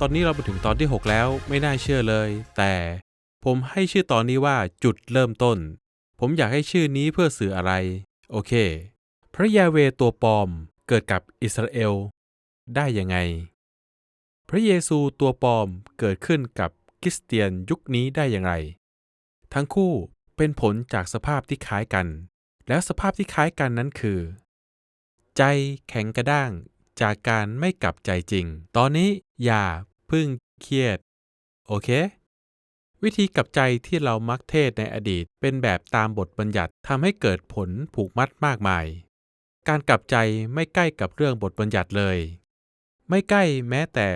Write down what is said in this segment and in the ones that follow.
ตอนนี้เราไปถึงตอนที่ 6 แล้วไม่น่าเชื่อเลย แต่ผมให้ชื่อตอนนี้ว่าจุดเริ่มต้น ผมอยากให้ชื่อนี้เพื่อสื่ออะไร โอเค พระยาเวตัวปลอมเกิดกับอิสราเอล ได้ยังไง พระเยซูตัวปลอมเกิดขึ้นกับคริสเตียนยุคนี้ได้อย่างไร ทั้งคู่เป็นผลจากสภาพที่คล้ายกัน แล้วสภาพที่คล้ายกันนั้นคือ ใจแข็งกระด้างจากการไม่กลับใจจริง ตอนนี้อย่า พึ่งเครียด โอเค วิธีกลับใจที่เรามักเทศในอดีตเป็นแบบตามบทบัญญัติทำให้เกิดผลผูกมัดมากมาย การกลับใจไม่ใกล้กับเรื่องบทบัญญัติเลย ไม่ใกล้แม้แต่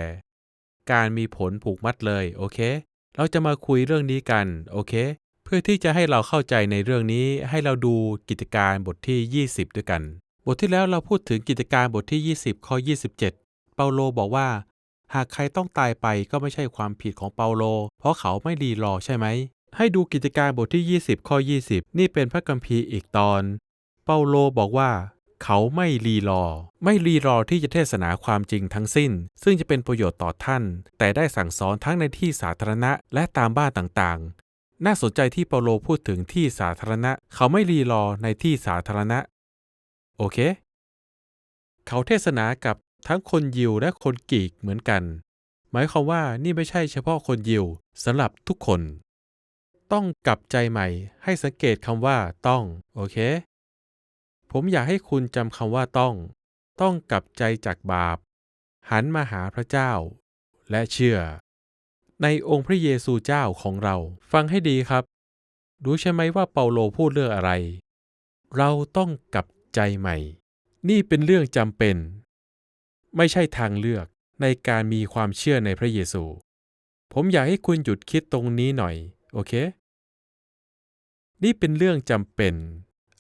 การมีผลผูกมัดเลย โอเค เราจะมาคุยเรื่องนี้กัน โอเค เพื่อที่จะให้เราเข้าใจในเรื่องนี้ให้เราดูกิจการบทที่ 20 ด้วยกัน บทที่แล้วเราพูดถึงกิจการบทที่ 20 ข้อ 27 เปาโลบอกว่า หากใครต้องตายไปก็ไม่ใช่ความผิดของเปาโล เพราะเขาไม่รีรอใช่ไหม ให้ดูกิจการบทที่ 20 ข้อ 20 นี่เป็นพระคัมภีร์อีกตอน เปาโลบอกว่า เขาไม่รีรอ ไม่รีรอที่จะเทศนาความจริงทั้งสิ้น ซึ่งจะเป็นประโยชน์ต่อท่าน แต่ได้สั่งสอนทั้งในที่สาธารณะและตามบ้านต่างๆ น่าสนใจที่เปาโลพูดถึงที่สาธารณะ เขาไม่รีรอในที่สาธารณะ โอเค เขาเทศนากับ ทั้งคนยิวและคนกรีกเหมือนกัน หมายความว่านี่ไม่ใช่เฉพาะคนยิวสำหรับทุกคน ต้องกลับใจใหม่ให้สังเกตคำว่าต้อง โอเค ผมอยากให้คุณจำคำว่าต้อง ต้องกลับใจจากบาป หันมาหาพระเจ้า และเชื่อ ในองค์พระเยซูเจ้าของเรา ฟังให้ดีครับ รู้ใช่ไหมว่าเปาโลพูดเรื่องอะไร เราต้องกลับใจใหม่ นี่เป็นเรื่องจำเป็น ไม่ใช่ทางเลือกในการมีความเชื่อในพระเยซู ผมอยากให้คุณหยุดคิดตรงนี้หน่อย โอเค นี่เป็นเรื่องจำเป็น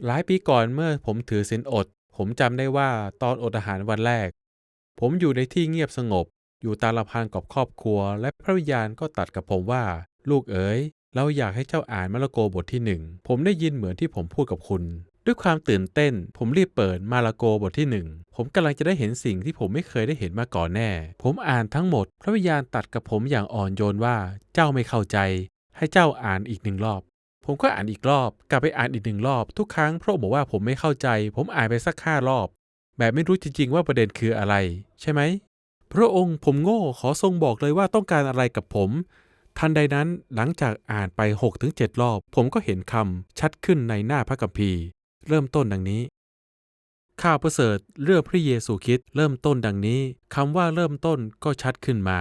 หลายปีก่อนเมื่อผมถือศีลอด ผมจำได้ว่าตอนอดอาหารวันแรก ผมอยู่ในที่เงียบสงบ อยู่ตาลพังกับครอบครัว และพระวิญญาณก็ตัดกับผมว่า ลูกเอ๋ยเราอยากให้เจ้าอ่านมาระโกบทที่หนึ่ง ผมได้ยินเหมือนที่ผมพูดกับคุณ ด้วยความตื่นเต้น ผมรีบเปิดมาระโกบทที่หนึ่งผมกำลังจะได้เห็นสิ่งที่ผมไม่เคยได้เห็นมาก่อนแน่ ผมอ่านทั้งหมด พระวิญญาณตัดกับผมอย่างอ่อนโยนว่าเจ้าไม่เข้าใจ ให้เจ้าอ่านอีกหนึ่งรอบ ผมก็อ่านอีกรอบ กลับไปอ่านอีกหนึ่งรอบ ทุกครั้งพระองค์บอกว่าผมไม่เข้าใจ ผมอ่านไปสักห้ารอบ แบบไม่รู้จริงๆ ว่าประเด็นคืออะไร ใช่ไหมพระองค์ผมโง่ขอทรงบอกเลยว่าต้องการอะไรกับผม ทันใดนั้นหลังจากอ่านไป 6-7 รอบ ผมก็เห็นคำชัดขึ้นในหน้าพระคัมภีร์ เริ่มต้นดังนี้ข่าวประเสริฐเรื่องพระเยซูคริสต์เริ่มต้นดังนี้คำว่าเริ่มต้นก็ชัดขึ้นมา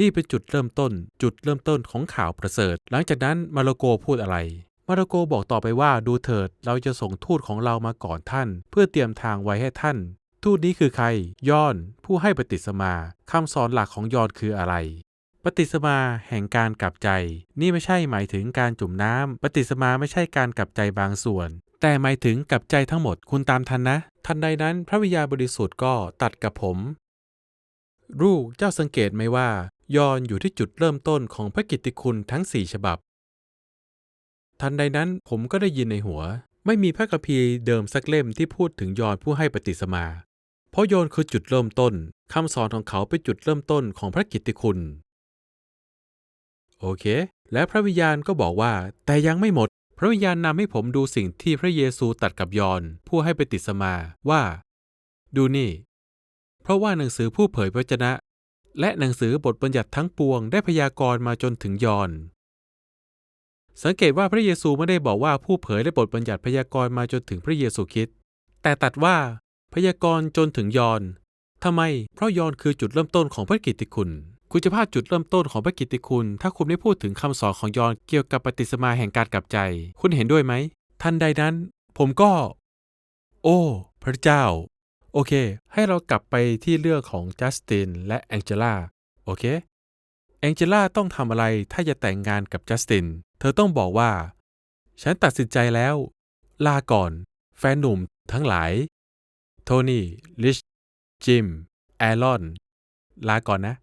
นี่เป็นจุดเริ่มต้น จุดเริ่มต้นของข่าวประเสริฐ หลังจากนั้นมาระโกพูดอะไร มาระโกบอกต่อไปว่าดูเถิดเราจะส่งทูตของเรามาก่อนท่าน เพื่อเตรียมทางไว้ให้ท่าน ทูตนี้คือใคร ยอน ผู้ให้ปฏิสมาคำสอนหลักของยอนคืออะไร ปฏิสมาแห่งการกลับใจ นี่ไม่ใช่หมายถึงการจุ่มน้ำปฏิสมาไม่ใช่การกลับใจบางส่วน แต่หมายถึงกับใจทั้งหมดคุณตามทันนะ ทันใดนั้นพระวิญญาณบริสุทธิ์ก็ตัดกับผม ลูกเจ้าสังเกตไหมว่ายอนอยู่ที่จุดเริ่มต้นของพระกิตติคุณทั้งสี่ฉบับ ทันใดนั้นผมก็ได้ยินในหัว ไม่มีพระคัมภีร์เดิมสักเล่มที่พูดถึงยอนผู้ให้ปฏิสมา เพราะยอนคือจุดเริ่มต้นคำสอนของเขาเป็นจุดเริ่มต้นของพระกิตติคุณ โอเค และพระวิญญาณก็บอกว่า แต่ยังไม่หมด ระวิญญาณนำให้ผมดูสิ่งที่พระเยซูตัดกับยอนผู้ให้ปฏิสมาว่า ดูนี่ เพราะว่าหนังสือผู้เผยพระวจนะ และหนังสือบทบัญญัติทั้งปวงได้พยากรณ์มาจนถึงยอน สังเกตว่าพระเยซูไม่ได้บอกว่าผู้เผยและบทบัญญัติพยากรณ์มาจนถึงพระเยซูคริสต์แต่ตัดว่าพยากรณ์จนถึงยอนทำไม เพราะยอนคือจุดเริ่มต้นของพระกิตติคุณ คุณจะพลาดจุดเริ่มต้นของพระกิตติคุณ ถ้าคุณไม่พูดถึงคำสอนของยอนเกี่ยวกับปฏิสมาแห่งการกลับใจ คุณเห็นด้วยไหมทันใดนั้น ผมก็ โอ้ พระเจ้า โอเค ให้เรากลับไปที่เรื่องของจัสตินและแองเจล่าโอเคแองเจล่าต้องทำอะไรถ้าจะแต่งงานกับจัสติน เธอต้องบอกว่า ฉันตัดสินใจแล้ว ลาก่อน แฟนหนุ่มทั้งหลาย โทนี่ ลิช จิม แอรอน ลาก่อนนะ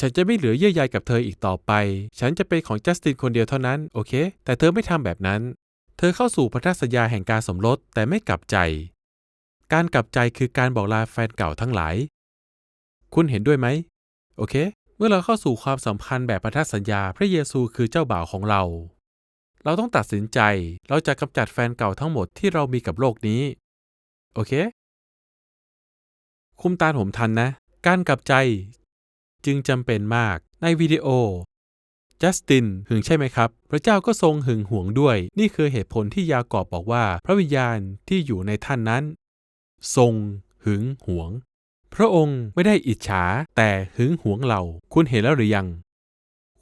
ฉันจะไม่เหลือเยื่อใยกับเธออีกต่อไป ฉันจะเป็นของจัสตินคนเดียวเท่านั้น โอเค แต่เธอไม่ทำแบบนั้น เธอเข้าสู่พันธสัญญาแห่งการสมรสแต่ไม่กลับใจ การกลับใจคือการบอกลาแฟนเก่าทั้งหลาย คุณเห็นด้วยไหม โอเค เมื่อเราเข้าสู่ความสัมพันธ์แบบพันธสัญญา พระเยซูคือเจ้าบ่าวของเรา เราต้องตัดสินใจ เราจะกำจัดแฟนเก่าทั้งหมดที่เรามีกับโลกนี้ โอเค คุมตาผมทันนะ การกลับใจ จึงจำเป็นมากในวิดีโอ จัสตินหึงใช่ไหมครับ พระเจ้าก็ทรงหึงหวงด้วย นี่คือเหตุผลที่ยากอบบอกว่า พระวิญญาณที่อยู่ในท่านนั้น ทรงหึงหวง พระองค์ไม่ได้อิจฉาแต่หึงหวงเรา คุณเห็นแล้วหรือยัง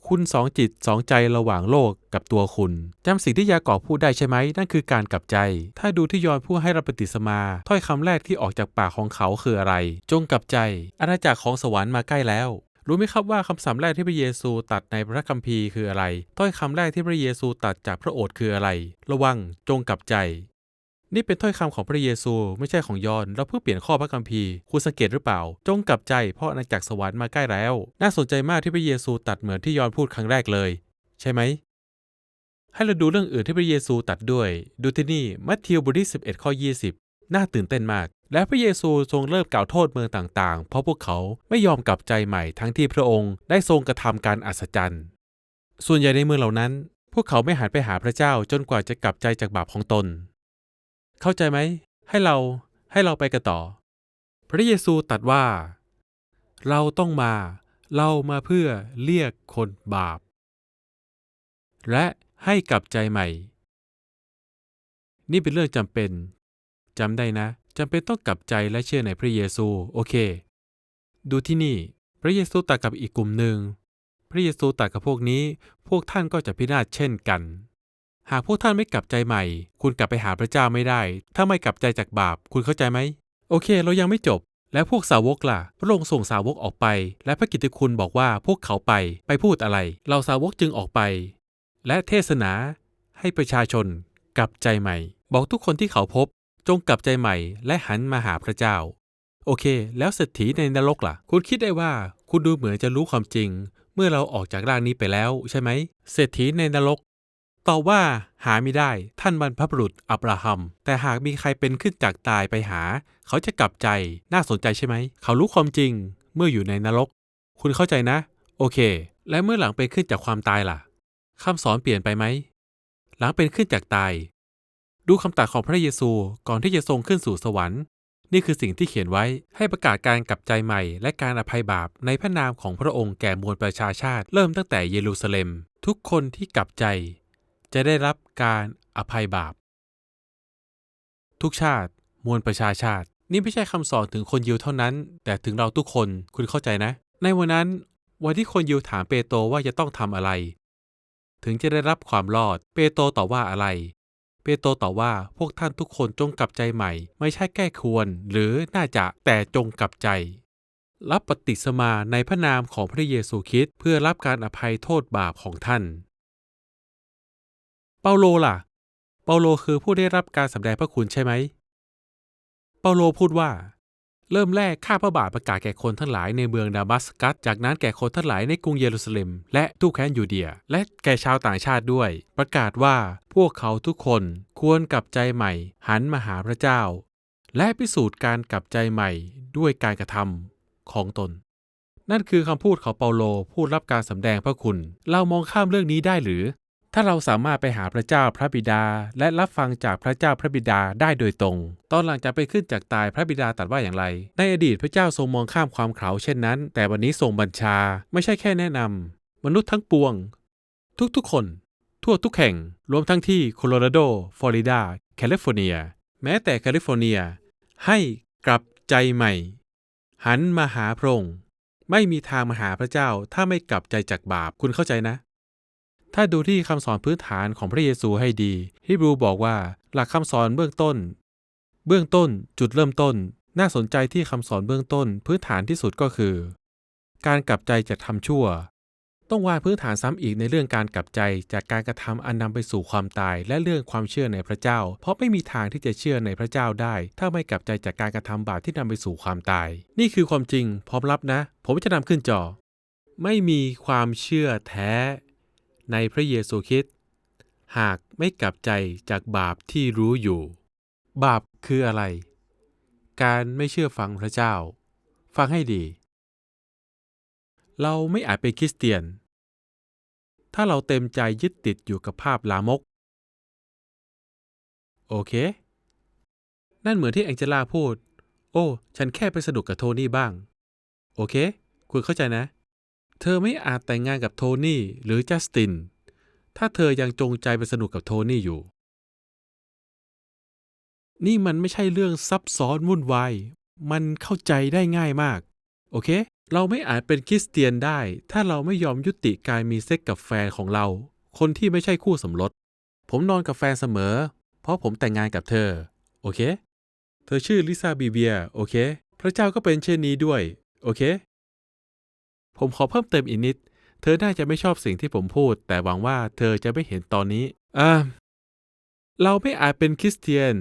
คุณสองจิตสองใจระหว่างโลกกับตัวคุณจำสิ่งที่ยากอบพูดได้ใช่ไหม นั่นคือการกลับใจ ถ้าดูที่ยอนผู้ให้รับปฏิสมา ถ้อยคำแรกที่ออกจากปากของเขาคืออะไร จงกลับใจ อาณาจักรของสวรรค์มาใกล้แล้ว รู้ไหมครับว่าคำสาปแรกที่พระเยซูตัดในพระคัมภีร์คืออะไร ถ้อยคำแรกที่พระเยซูตัดจากพระโอษฐ์คืออะไร ระวังจงกลับใจ นี่เป็นถ้อยคำของพระเยซูไม่ใช่ของยอนเราเพิ่งเปลี่ยนข้อพระคัมภีร์คุณสังเกตหรือเปล่า จงกลับใจเพราะอาณาจักรสวรรค์มาใกล้แล้ว น่าสนใจมากที่พระเยซูตัดเหมือนที่ยอนพูดครั้งแรกเลย ใช่ไหมให้เราดูเรื่องอื่นที่พระเยซูตัดด้วย ดูที่นี่มัทธิวบทที่11ข้อ20 น่าตื่นเต้นมาก และพระเยซูทรงเริ่มกล่าวโทษเมืองต่างๆ เพราะพวกเขาไม่ยอมกลับใจใหม่ทั้งที่พระองค์ได้ทรงกระทำการอัศจรรย์ ส่วนใหญ่ในเมืองเหล่านั้น พวกเขาไม่หันไปหาพระเจ้าจนกว่าจะกลับใจจากบาปของตน เข้าใจไหม ให้เราให้เราไปกันต่อ พระเยซูตรัสว่า เราต้องมาเรามาเพื่อเรียกคนบาป และให้กลับใจใหม่ นี่เป็นเรื่องจำเป็น จำได้นะจำเป็นต้องกลับใจและเชื่อในพระเยซูโอเค ดูที่นี่ พระเยซูตรัสกับอีกกลุ่มหนึ่ง พระเยซูตรัสกับพวกนี้ พวกท่านก็จะพินาศเช่นกัน หากพวกท่านไม่กลับใจใหม่ คุณกลับไปหาพระเจ้าไม่ได้ ถ้าไม่กลับใจจากบาป คุณเข้าใจไหม โอเค เรายังไม่จบ แล้วพวกสาวกล่ะ พระองค์ส่งสาวกออกไป และพระกิตติคุณบอกว่าพวกเขาไป ไปพูดอะไร เราสาวกจึงออกไป และเทศนาให้ประชาชนกลับใจใหม่ บอกทุกคนที่เขาพบ จงกลับใจใหม่และหันมาหาพระเจ้า โอเค แล้วเศรษฐีในนรกล่ะ คุณคิดได้ว่าคุณดูเหมือนจะรู้ความจริง เมื่อเราออกจากร่างนี้ไปแล้วใช่ไหมเศรษฐีในนรกตอบว่าหาไม่ได้ท่านบรรพบุรุษอับราฮัม แต่หากมีใครเป็นขึ้นจากตายไปหา เขาจะกลับใจน่าสนใจใช่ไหม เขารู้ความจริงเมื่ออยู่ในนรก คุณเข้าใจนะ โอเค และเมื่อหลังเป็นขึ้นจากความตายล่ะคำสอนเปลี่ยนไปไหม หลังเป็นขึ้นจากตาย ดูคำตรัสของพระเยซูก่อนที่จะทรงขึ้นสู่สวรรค์ นี่คือสิ่งที่เขียนไว้ให้ประกาศการกลับใจใหม่ และการอภัยบาปในพระนามของพระองค์แก่มวลประชาชาติ เริ่มตั้งแต่เยรูซาเล็ม ทุกคนที่กลับใจ จะได้รับการอภัยบาป ทุกชาติ มวลประชาชาติ นี่ไม่ใช่คำสอนถึงคนยิวเท่านั้น แต่ถึงเราทุกคนคุณเข้าใจนะ ในวันนั้น วันที่คนยิวถามเปโตรว่าจะต้องทำอะไร ถึงจะได้รับความรอด เปโตรตอบว่าอะไร เปโตรตอบว่าพวกท่านทุกคนจงกลับใจใหม่ ไม่ใช่แก้ควร หรือน่าจะแต่จงกลับใจ รับปฏิสมาในพระนามของพระเยซูคริสต์เพื่อรับการอภัยโทษบาปของท่าน เปาโลล่ะ เปาโลคือผู้ได้รับการสำแดงพระคุณใช่ไหม เปาโลพูดว่า เริ่มแรกข้าพระบาทประกาศแก่คนทั้งหลายในเมืองดามัสกัส จากนั้นแก่คนทั้งหลายในกรุงเยรูซาเล็ม และทุกแคว้นยูเดีย และแก่ชาวต่างชาติด้วย ประกาศว่าพวกเขาทุกคนควรกลับใจใหม่ หันมาหาพระเจ้า และพิสูจน์การกลับใจใหม่ด้วยการกระทำของตน นั่นคือคำพูดของเปาโลผู้รับการสำแดงพระคุณ เรามองข้ามเรื่องนี้ได้หรือ ถ้าเราสามารถไปหาพระเจ้าพระบิดา และรับฟังจากพระเจ้าพระบิดาได้โดยตรง ตอนหลังจากไปขึ้นจากตายพระบิดาตรัสว่าอย่างไร ในอดีตพระเจ้าทรงมองข้ามความเขาเช่นนั้น แต่วันนี้ทรงบัญชา ไม่ใช่แค่แนะนำมนุษย์ทั้งปวง ทุกๆคน ทั่วทุกแห่ง รวมทั้งที่โคโลราโด ฟลอริดา แคลิฟอร์เนีย แม้แต่แคลิฟอร์เนีย ให้กลับใจใหม่ หันมาหาพระองค์ไม่มีทางมาหาพระเจ้าถ้าไม่กลับใจจากบาปคุณเข้าใจนะ ถ้าดูที่คำสอนพื้นฐานของพระเยซูให้ดีฮิบรูบอกว่าหลักคำสอนเบื้องต้น เบื้องต้นจุดเริ่มต้น น่าสนใจที่คำสอนเบื้องต้นพื้นฐานที่สุดก็คือ การกลับใจจากทำชั่ว ต้องวางพื้นฐานซ้ำอีกในเรื่องการกลับใจจากการกระทำอันนำไปสู่ความตายและเรื่องความเชื่อในพระเจ้า เพราะไม่มีทางที่จะเชื่อในพระเจ้าได้ ถ้าไม่กลับใจจากการกระทำบาปที่นำไปสู่ความตาย นี่คือความจริงพร้อมรับนะ ผมจะนำขึ้นจอ ไม่มีความเชื่อแท้ ในพระเยซูคริสต์หากไม่กลับใจจากบาปที่รู้อยู่ บาปคืออะไร การไม่เชื่อฟังพระเจ้า ฟังให้ดี เราไม่อาจเป็นคริสเตียน ถ้าเราเต็มใจยึดติดอยู่กับภาพลามก โอเค นั่นเหมือนที่แองเจล่าพูด โอ้ ฉันแค่ไปสนุกกับโทนี่บ้าง โอเค คุณเข้าใจนะ เธอไม่อาจแต่งงานกับโทนี่หรือจัสติน ถ้าเธอยังจงใจไปสนุกกับโทนี่อยู่ นี่มันไม่ใช่เรื่องซับซ้อนวุ่นวาย มันเข้าใจได้ง่ายมาก โอเค เราไม่อาจเป็นคริสเตียนได้ ถ้าเราไม่ยอมยุติการมีเซ็กกับแฟนของเรา คนที่ไม่ใช่คู่สมรส ผมนอนกับแฟนเสมอ เพราะผมแต่งงานกับเธอ โอเค เธอชื่อลิซาบีเบีย โอเค พระเจ้าก็เป็นเช่นนี้ด้วย โอเค ผมขอเพิ่มเติมอีกนิด เธอน่าจะไม่ชอบสิ่งที่ผมพูด แต่หวังว่าเธอจะไม่เห็นตอนนี้ อ่า เราไม่อาจเป็นคริสเตียน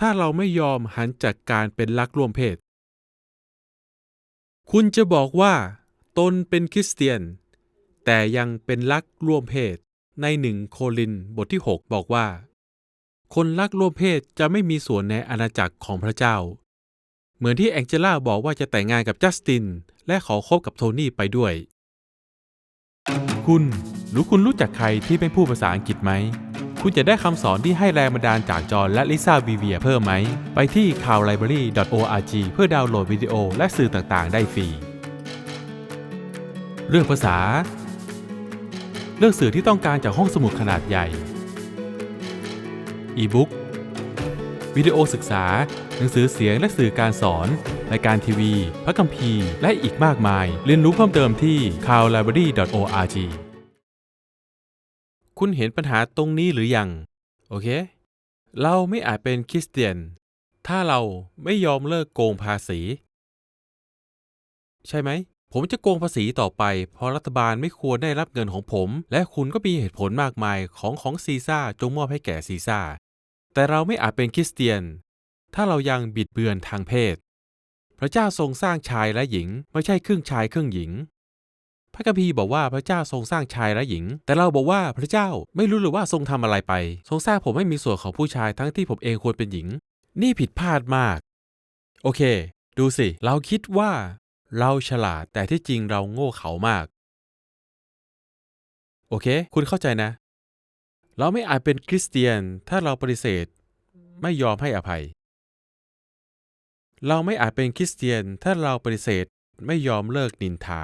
ถ้าเราไม่ยอมหันจากการเป็นรักร่วมเพศ คุณจะบอกว่า ตนเป็นคริสเตียน แต่ยังเป็นรักร่วมเพศ ในหนึ่งโคลินบทที่ 6 บอกว่า คนรักร่วมเพศจะไม่มีส่วนในอาณาจักรของพระเจ้า เหมือนที่แองเจล่าบอกว่าจะแต่งงานกับจัสติน และขอคบกับโทนี่ไปด้วย คุณหรือคุณรู้จักใครที่เป็นผู้ภาษาอังกฤษไหม คุณจะได้คำสอนที่ให้แรงบันดาลจากจอห์นและลิซ่าบีเวียเพิ่มไหม ไปที่ c o w l i b r a r y org เพื่อดาวน์โหลดวิดีโอและสื่อต่างๆ ได้ฟรีเรื่องภาษา เลือกสื่อที่ต้องการจากห้องสมุดขนาดใหญ่อีบุ๊ก วิดีโอศึกษา หนังสือเสียงและสื่อการสอนรายการทีวี พระคัมภีร์ และอีกมากมาย เรียนรู้เพิ่มเติมที่ c o w l i b r a r y org คุณเห็นปัญหาตรงนี้หรือยัง โอเค เราไม่อาจเป็นคริสเตียน ถ้าเราไม่ยอมเลิกโกงภาษี ใช่ไหม ผมจะโกงภาษีต่อไป เพราะรัฐบาลไม่ควรได้รับเงินของผม และคุณก็มีเหตุผลมากมายของของซีซ่าจงมอบให้แก่ซีซ่า แต่เราไม่อาจเป็นคริสเตียน ถ้าเรายังบิดเบือนทางเพศ พระเจ้าทรงสร้างชายและหญิง ไม่ใช่ครึ่งชายครึ่งหญิง พระคัมภีร์บอกว่าพระเจ้าทรงสร้างชายและหญิง แต่เราบอกว่าพระเจ้าไม่รู้หรือว่าทรงทำอะไรไป ทรงสร้างผมให้มีส่วนของผู้ชายทั้งที่ผมเองควรเป็นหญิง นี่ผิดพลาดมาก โอเค ดูสิ เราคิดว่า เราฉลาดแต่ที่จริงเราโง่เขลามาก โอเค คุณเข้าใจนะ เราไม่อาจเป็นคริสเตียนถ้าเราปฏิเสธไม่ยอมให้อภัย เราไม่อาจเป็นคริสเตียนถ้าเราปฏิเสธไม่ยอมเลิกนินทา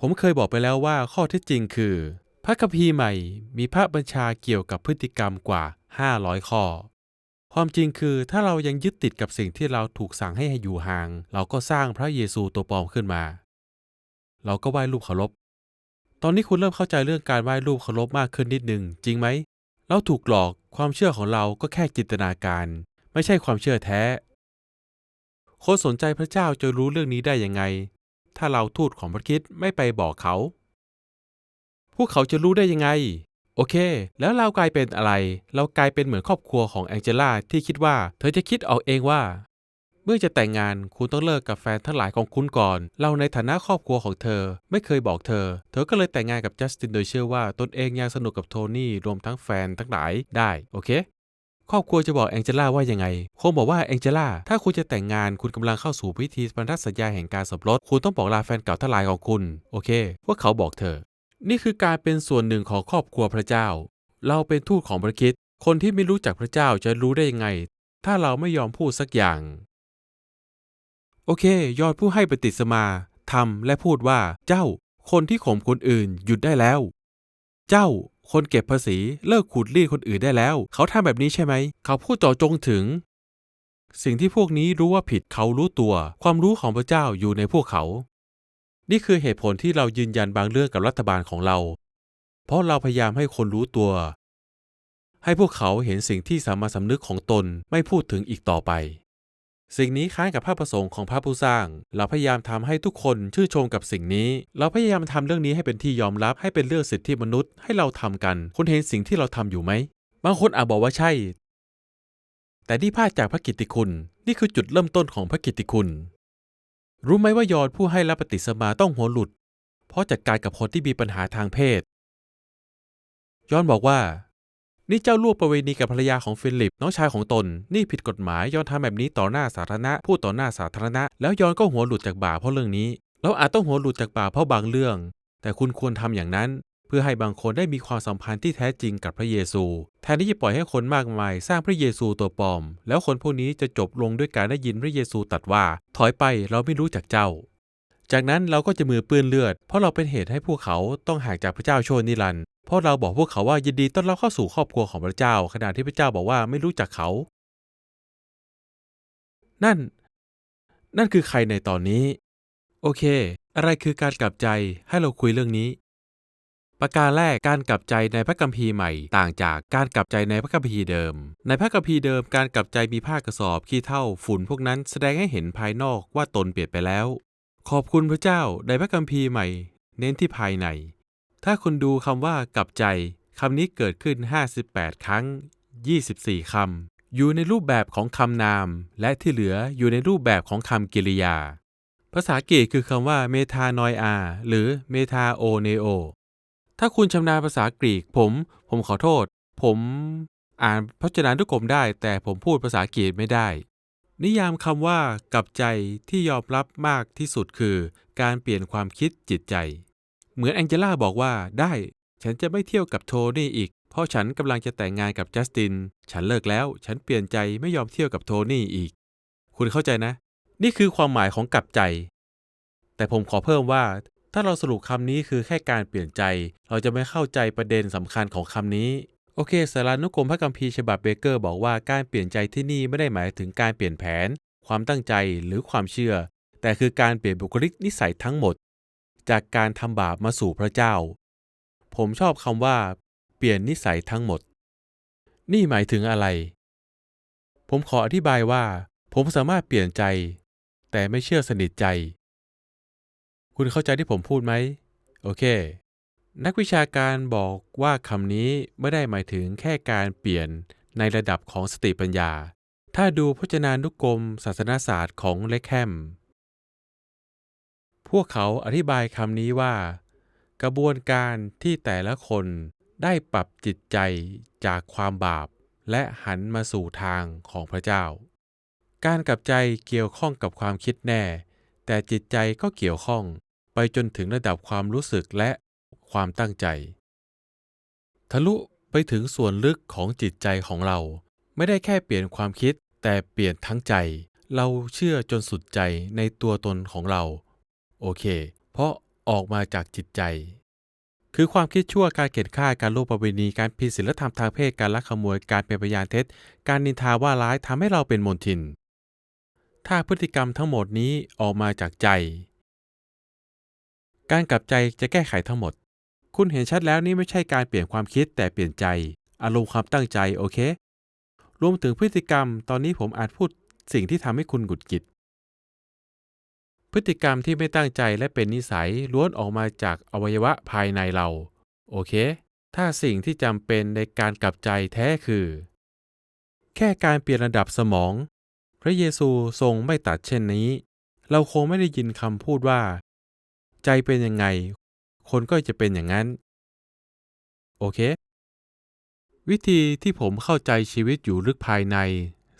ผมเคยบอกไปแล้วว่าข้อเท็จจริงคือ พระคัมภีร์ใหม่มีพระบัญชาเกี่ยวกับพฤติกรรมกว่า 500 ข้อ ความจริงคือถ้าเรายังยึดติดกับสิ่งที่เราถูกสั่งให้อยู่ห่าง เราก็สร้างพระเยซูตัวปลอมขึ้นมา เราก็ไหว้รูปเคารพ ตอนนี้คุณเริ่มเข้าใจเรื่องการไหว้รูปเคารพมากขึ้นนิดนึง จริงไหม เราถูกหลอกความเชื่อของเราก็แค่จินตนาการ ไม่ใช่ความเชื่อแท้ คนสนใจพระเจ้าจะรู้เรื่องนี้ได้ยังไง ถ้าเราทูตของพระคิดไม่ไปบอกเขา พวกเขาจะรู้ได้ยังไง โอเค แล้วเรากลายเป็นอะไร เรากลายเป็นเหมือนครอบครัวของแองเจล่าที่คิดว่า เธอจะคิดเอาเองว่า เมื่อจะแต่งงานคุณต้องเลิกกับแฟนทั้งหลายของคุณก่อน เราในฐานะครอบครัวของเธอ ไม่เคยบอกเธอ เธอก็เลยแต่งงานกับจัสตินโดยเชื่อว่าตนเองยังสนุกกับโทนี่รวมทั้งแฟนทั้งหลายได้โอเคครอบครัวจะบอกแองเจล่าว่ายังไง คงบอกว่าแองเจล่า ถ้าคุณจะแต่งงาน คุณกำลังเข้าสู่พิธีพันธสัญญาแห่งการสมรส คุณต้องบอกลาแฟนเก่าทั้งหลายของคุณ โอเคพวกเขาบอกเธอ นี่คือการเป็นส่วนหนึ่งของครอบครัวพระเจ้า เราเป็นทูตของพระคิด คนที่ไม่รู้จักพระเจ้าจะรู้ได้ยังไง ถ้าเราไม่ยอมพูดสักอย่าง โอเค ยอดผู้ให้ปฏิสมาทำและพูดว่า เจ้า คนที่ข่มคนอื่นหยุดได้แล้ว เจ้า คนเก็บภาษีเลิกขูดรีดคนอื่นได้แล้ว เขาทำแบบนี้ใช่ไหม เขาพูดจ่อจงถึง สิ่งที่พวกนี้รู้ว่าผิดเขารู้ตัว ความรู้ของพระเจ้าอยู่ในพวกเขา นี่คือเหตุผลที่เรายืนยันบางเรื่องกับรัฐบาลของเรา เพราะเราพยายามให้คนรู้ตัวให้พวกเขาเห็นสิ่งที่สามัญสำนึกของตนไม่พูดถึงอีกต่อไป สิ่งนี้คล้ายกับภาพประสงค์ของพระผู้สร้าง เราพยายามทำให้ทุกคนชื่นชมกับสิ่งนี้ เราพยายามทำเรื่องนี้ให้เป็นที่ยอมรับให้เป็นเรื่องสิทธิมนุษย์ให้เราทำกัน คุณเห็นสิ่งที่เราทำอยู่ไหม บางคนอาจบอกว่าใช่ แต่นี่พลาดจากพระกิตติคุณ นี่คือจุดเริ่มต้นของพระกิตติคุณ รู้ไหมว่ายอห์นผู้ให้รับปฏิสมาต้องหัวหลุด เพราะจัดการกับคนที่มีปัญหาทางเพศ ยอนบอกว่า นี่เจ้าล่วงประเวณีกับภรรยาของฟิลิป น้องชายของตน นี่ผิดกฎหมายยอนทำแบบนี้ต่อหน้าสาธารณะพูดต่อหน้าสาธารณะ แล้วยอนก็หัวหลุดจากบ่าเพราะเรื่องนี้ เราอาจต้องหัวหลุดจากป่าเพราะบางเรื่อง แต่คุณควรทำอย่างนั้น เพื่อให้บางคนได้มีความสัมพันธ์ที่แท้จริงกับพระเยซู แทนที่จะปล่อยให้คนมากมาย สร้างพระเยซูตัวปลอม แล้วคนพวกนี้จะจบลงด้วยการได้ยินพระเยซูตรัสว่า ถอยไปเราไม่รู้จักเจ้า จากนั้นเราก็จะมือเปื้อนเลือด เพราะเราเป็นเหตุให้พวกเขาต้องห่างจากพระเจ้าชั่วนิรันดร์ เพราะเราบอกพวกเขาว่ายินดีต้อนรับเข้าสู่ครอบครัวของพระเจ้า ขณะที่พระเจ้าบอกว่าไม่รู้จักเขา นั่น นั่นคือใครในตอนนี้ โอเค อะไรคือการกลับใจให้เราคุยเรื่องนี้ ประการแรกการกลับใจในพระคัมภีร์ใหม่ต่างจากการกลับใจในพระคัมภีร์เดิม ในพระคัมภีร์เดิมการกลับใจมีผ้ากระสอบขี้เท่าฝุ่นพวกนั้นแสดงให้เห็นภายนอกว่าตนเปลี่ยนไปแล้ว ขอบคุณพระเจ้าในพระคัมภีร์ใหม่ เน้นที่ภายใน ถ้าคุณดูคำว่ากลับใจคำนี้เกิดขึ้น 58 ครั้ง 24 คำ อยู่ในรูปแบบของคำนาม และที่เหลืออยู่ในรูปแบบของคำกริยา ภาษากรีกคือคำว่าเมทานอยอา หรือเมทาโอเนโอ ถ้าคุณชำนาญภาษากรีกผม ผมขอโทษ ผมอ่านพจนานุกรมได้ แต่ผมพูดภาษากรีกไม่ได้ นิยามคำว่ากลับใจที่ยอมรับมากที่สุดคือ การเปลี่ยนความคิดจิตใจ เหมือนแองเจล่าบอกว่าได้ ฉันจะไม่เที่ยวกับโทนี่อีก เพราะฉันกำลังจะแต่งงานกับจัสติน ฉันเลิกแล้ว ฉันเปลี่ยนใจไม่ยอมเที่ยวกับโทนี่อีก คุณเข้าใจนะ นี่คือความหมายของกลับใจ แต่ผมขอเพิ่มว่า ถ้าเราสรุปคำนี้คือแค่การเปลี่ยนใจ เราจะไม่เข้าใจประเด็นสำคัญของคำนี้โอเคสารานุกรมพระคัมภีร์ฉบับเบเกอร์บอกว่าการเปลี่ยนใจที่นี่ไม่ได้หมายถึงการเปลี่ยนแผน ความตั้งใจหรือความเชื่อ แต่คือการเปลี่ยนบุคลิกนิสัยทั้งหมด จากการทำบาปมาสู่พระเจ้า ผมชอบคำว่า เปลี่ยนนิสัยทั้งหมด นี่หมายถึงอะไร ผมขออธิบายว่า ผมสามารถเปลี่ยนใจ แต่ไม่เชื่อสนิทใจ คุณเข้าใจที่ผมพูดไหม โอเค นักวิชาการบอกว่าคำนี้ไม่ได้หมายถึงแค่การเปลี่ยนในระดับของสติปัญญา ถ้าดูพจนานุกรมศาสนาศาสตร์ของเล็กแฮม พวกเขาอธิบายคำนี้ว่า กระบวนการที่แต่ละคนได้ปรับจิตใจจากความบาป และหันมาสู่ทางของพระเจ้า การกลับใจเกี่ยวข้องกับความคิดแน่ แต่จิตใจก็เกี่ยวข้องไปจนถึงระดับความรู้สึกและความตั้งใจ ทะลุไปถึงส่วนลึกของจิตใจของเรา ไม่ได้แค่เปลี่ยนความคิดแต่เปลี่ยนทั้งใจ เราเชื่อจนสุดใจในตัวตนของเรา โอเค เพราะออกมาจากจิตใจ คือความคิดชั่วการเกลียดฆ่าการล่วประเวณีการผิดศีลธรรมทางเพศการลักขโมยการเป็นพยานเท็จ การนินทาว่าร้ายทำให้เราเป็นมนทิน ถ้าพฤติกรรมทั้งหมดนี้ออกมาจากใจ การกลับใจจะแก้ไขทั้งหมด คุณเห็นชัดแล้วนี่ไม่ใช่การเปลี่ยนความคิดแต่เปลี่ยนใจ อารมณ์ความตั้งใจโอเครวมถึงพฤติกรรมตอนนี้ผมอาจพูดสิ่งที่ทำให้คุณหงุดหงิด พฤติกรรมที่ไม่ตั้งใจและเป็นนิสัยล้วนออกมาจากอวัยวะภายในเรา โอเค ถ้าสิ่งที่จำเป็นในการกลับใจแท้คือ แค่การเปลี่ยนระดับสมอง พระเยซูทรงไม่ตัดเช่นนี้ เราคงไม่ได้ยินคำพูดว่า ใจเป็นยังไง คนก็จะเป็นอย่างนั้น โอเค วิธีที่ผมเข้าใจชีวิตอยู่ลึกภายใน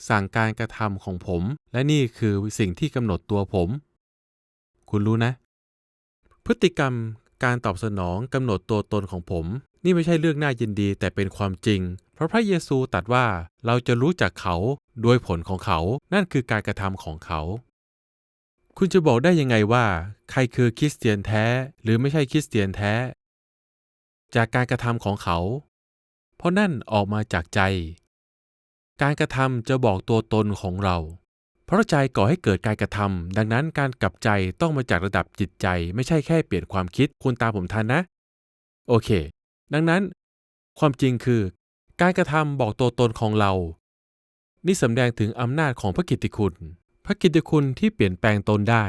สั่งการกระทำของผม และนี่คือสิ่งที่กำหนดตัวผม คุณรู้นะ พฤติกรรมการตอบสนองกำหนดตัวตนของผม นี่ไม่ใช่เรื่องน่ายินดีแต่เป็นความจริง เพราะพระเยซูตรัสว่าเราจะรู้จักเขาโดยผลของเขา นั่นคือการกระทำของเขา คุณจะบอกได้ยังไงว่า ใครคือคริสเตียนแท้ หรือไม่ใช่คริสเตียนแท้ จากการกระทำของเขา เพราะนั่นออกมาจากใจ การกระทำจะบอกตัวตนของเรา เพราะใจก่อให้เกิดการกระทำดังนั้นการกลับใจต้องมาจากระดับจิตใจ ไม่ใช่แค่เปลี่ยนความคิดคุณตามผมทันนะ โอเค ดังนั้น ความจริงคือ การกระทำบอกตัวตนของเรา นี่สำแดงถึงอำนาจของพระกิตติคุณ พระกิตติคุณที่เปลี่ยนแปลงตนได้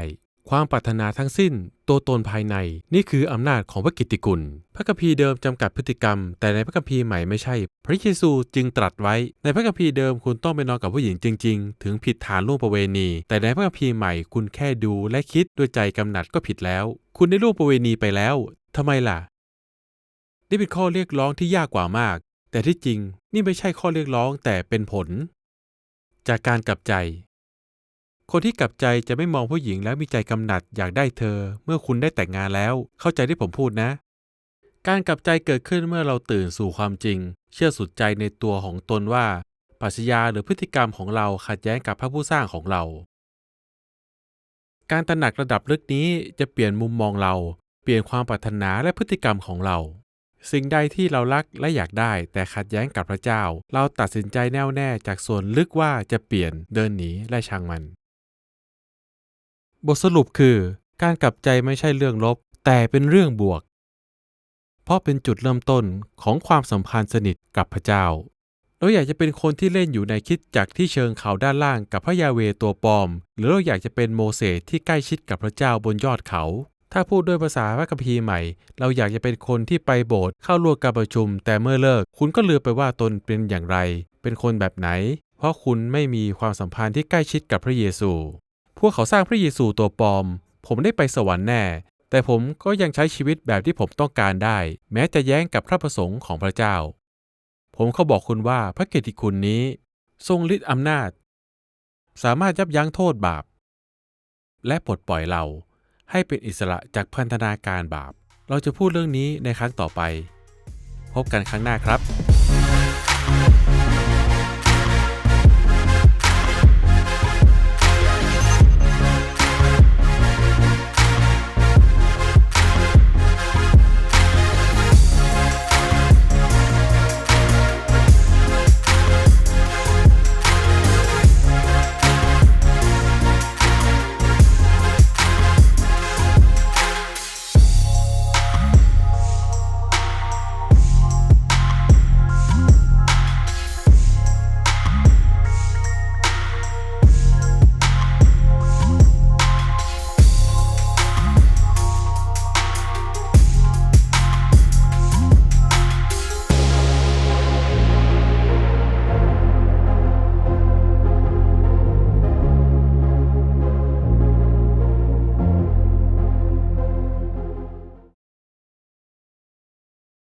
ความปรารถนาทั้งสิ้น ตัวตนภายใน นี่คืออำนาจของพระกิตติคุณ พระคัมภีร์เดิมจำกัดพฤติกรรม แต่ในพระคัมภีร์ใหม่ไม่ใช่ พระเยซูจึงตรัสไว้ ในพระคัมภีร์เดิมคุณต้องไปนอนกับผู้หญิงจริง ๆ ถึงผิดฐานล่วงประเวณี แต่ในพระคัมภีร์ใหม่คุณแค่ดูและคิดด้วยใจกำหนัดก็ผิดแล้ว คุณได้ล่วงประเวณีไปแล้วทำไมล่ะ นี่เป็นข้อเรียกร้องที่ยากกว่ามาก แต่ที่จริงนี่ไม่ใช่ข้อเรียกร้องแต่เป็นผล จากการกลับใจ คนที่กลับใจจะไม่มองผู้หญิงแล้วมีใจกำหนัดอยากได้เธอ เมื่อคุณได้แต่งงานแล้ว เข้าใจที่ผมพูดนะ การกลับใจเกิดขึ้นเมื่อเราตื่นสู่ความจริง เชื่อสุดใจในตัวของตนว่าปรัชญาหรือพฤติกรรมของเราขัดแย้งกับพระผู้สร้างของเรา การตระหนักระดับลึกนี้จะเปลี่ยนมุมมองเรา เปลี่ยนความปรารถนาและพฤติกรรมของเรา สิ่งใดที่เรารักและอยากได้ แต่ขัดแย้งกับพระเจ้า เราตัดสินใจแน่วแน่จากส่วนลึกว่าจะเปลี่ยนเดินหนีและช่างมัน บทสรุปคือการกลับใจไม่ใช่เรื่องลบ แต่เป็นเรื่องบวก เพราะเป็นจุดเริ่มต้นของความสัมพันธ์สนิทกับพระเจ้าเราอยากจะเป็นคนที่เล่นอยู่ในคิดจักที่เชิงเขาด้านล่างกับพระยาเวตัวปลอม หรือเราอยากจะเป็นโมเสสที่ใกล้ชิดกับพระเจ้าบนยอดเขา ถ้าพูดด้วยภาษาพระคัมภีร์ใหม่ เราอยากจะเป็นคนที่ไปโบสถ์เข้าร่วมการประชุม แต่เมื่อเลิก คุณก็ลืมไปว่าตนเป็นอย่างไร เป็นคนแบบไหน เพราะคุณไม่มีความสัมพันธ์ที่ใกล้ชิดกับพระเยซู พวกเขาสร้างพระเยซูตัวปลอม ผมได้ไปสวรรค์แน่ แต่ผมก็ยังใช้ชีวิตแบบที่ผมต้องการได้ แม้จะแย้งกับพระประสงค์ของพระเจ้า ผมเขาบอกคุณว่าพระเกียรติคุณนี้ ทรงฤทธิ์อำนาจ สามารถยับยั้งโทษบาป และปลดปล่อยเราให้เป็นอิสระจากพันธนาการบาป เราจะพูดเรื่องนี้ในครั้งต่อไป พบกันครั้งหน้าครับ